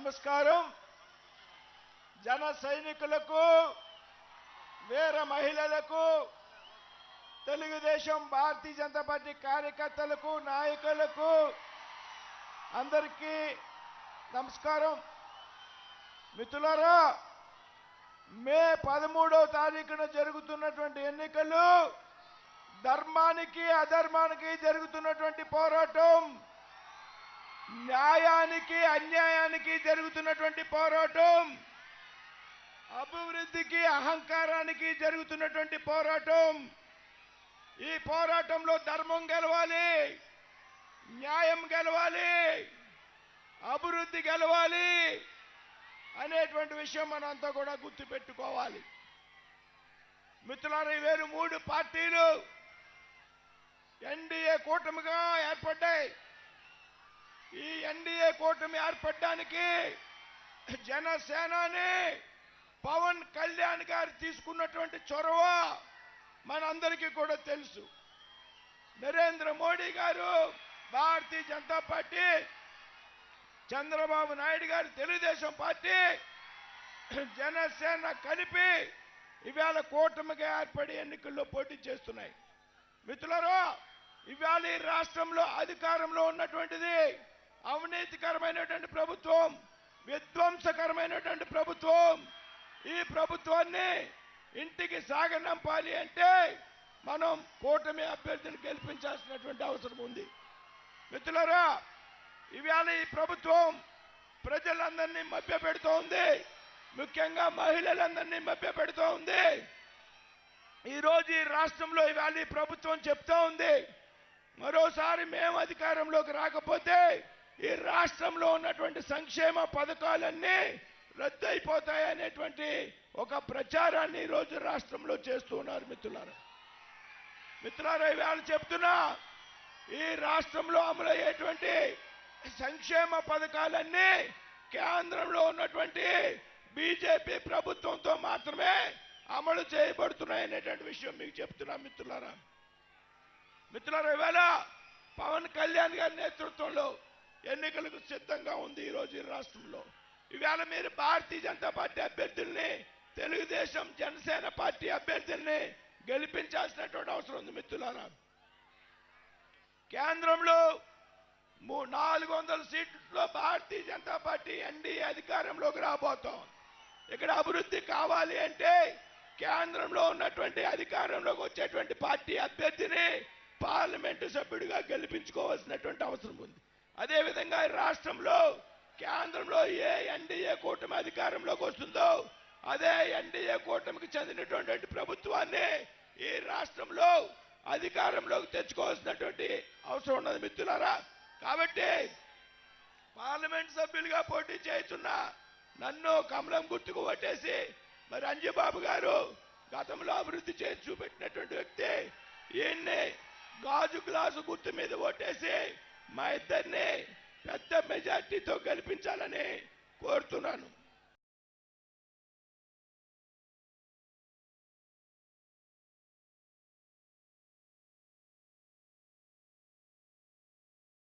నమస్కారం. జన సైనికులకు వీర మహిళలకు తెలుగుదేశం భారతీయ జనతా పార్టీ కార్యకర్తలకు నాయకులకు అందరికీ నమస్కారం. మిత్రులారా మే పదమూడవ తారీఖున జరుగుతున్నటువంటి ఎన్నికలు ధర్మానికి అధర్మానికి జరుగుతున్నటువంటి పోరాటం న్యాయానికి అన్యాయానికి జరుగుతున్నటువంటి పోరాటం అభివృద్ధికి అహంకారానికి జరుగుతున్నటువంటి పోరాటం ఈ పోరాటంలో ధర్మం గెలవాలి న్యాయం గెలవాలి అభివృద్ధి గెలవాలి అనేటువంటి విషయం మనంతా కూడా గుర్తుపెట్టుకోవాలి. మిత్రులారా వేరు మూడు పార్టీలు ఎన్డీఏ కూటమిగా ఏర్పడ్డాయి. ఈ ఎన్డీఏ కూటమి ఏర్పడడానికి జనసేనాని పవన్ కళ్యాణ్ గారు తీసుకున్నటువంటి చొరవ మనందరికీ కూడా తెలుసు. నరేంద్ర మోడీ గారు భారతీయ జనతా పార్టీ చంద్రబాబు నాయుడు గారు తెలుగుదేశం పార్టీ జనసేన కలిపి ఇవాళ కూటమిగా ఏర్పడి ఎన్నికల్లో పోటీ చేస్తున్నాయి. మిత్రులరో ఇవాళ ఈ రాష్ట్రంలో అధికారంలో ఉన్నటువంటిది అవినీతికరమైనటువంటి ప్రభుత్వం విధ్వంసకరమైనటువంటి ప్రభుత్వం. ఈ ప్రభుత్వాన్ని ఇంటికి సాగనంపాలి అంటే మనం కూటమి అభ్యర్థిని గెలిపించాల్సినటువంటి అవసరం ఉంది. మిత్రులరా ఇవాళ ఈ ప్రభుత్వం ప్రజలందరినీ మభ్య పెడుతూ ఉంది ముఖ్యంగా మహిళలందరినీ మభ్య పెడుతూ ఉంది ఈరోజు ఈ రాష్ట్రంలో ఇవాళ ఈ ప్రభుత్వం చెప్తా ఉంది మరోసారి మేము అధికారంలోకి రాకపోతే ఈ రాష్ట్రంలో ఉన్నటువంటి సంక్షేమ పథకాలన్నీ రద్దయిపోతాయి అనేటువంటి ఒక ప్రచారాన్ని ఈ రోజు రాష్ట్రంలో చేస్తూ ఉన్నారు మిత్రులారా. మిత్రులారా ఇవాళ చెప్తున్నా ఈ రాష్ట్రంలో అమలయ్యేటువంటి సంక్షేమ పథకాలన్నీ కేంద్రంలో ఉన్నటువంటి బీజేపీ ప్రభుత్వంతో మాత్రమే అమలు చేయబడుతున్నాయి అనేటువంటి విషయం మీకు చెప్తున్నా మిత్రులారా. మిత్రులారా ఇవాళ పవన్ కళ్యాణ్ గారి నేతృత్వంలో ఎన్నికలకు సిద్ధంగా ఉంది ఈ రోజు ఈ రాష్ట్రంలో. ఇవాళ మీరు భారతీయ జనతా పార్టీ అభ్యర్థుల్ని తెలుగుదేశం జనసేన పార్టీ అభ్యర్థుల్ని గెలిపించాల్సినటువంటి అవసరం ఉంది మిత్రులారా. కేంద్రంలో మూ- నాలుగు వందల సీట్లలో భారతీయ జనతా పార్టీ ఎన్డీఏ అధికారంలోకి రాబోతాం ఇక్కడ అభివృద్ధి కావాలి అంటే కేంద్రంలో ఉన్నటువంటి అధికారంలోకి వచ్చేటువంటి పార్టీ అభ్యర్థిని పార్లమెంటు సభ్యుడిగా గెలిపించుకోవాల్సినటువంటి అవసరం ఉంది. అదేవిధంగా ఈ రాష్ట్రంలో కేంద్రంలో ఏ ఎన్డీఏ కూటమి అధికారంలోకి వస్తుందో అదే ఎన్డీఏ కూటమికి చెందినటువంటి ప్రభుత్వాన్ని ఈ రాష్ట్రంలో అధికారంలోకి తెచ్చుకోవాల్సినటువంటి అవసరం ఉన్నది మిత్రులారా. కాబట్టి పార్లమెంట్ సభ్యులుగా పోటీ చేస్తున్న నన్ను కమలం గుర్తుకు పట్టేసి మరి అంజబాబు గారు గతంలో అభివృద్ధి చేసి చూపెట్టినటువంటి వ్యక్తి ఈయన్ని గాజు గ్లాసు గుర్తు మీద ఓటేసి మా ఇద్దరిని పెద్ద మెజార్టీతో గెలిపించాలని కోరుతున్నాను.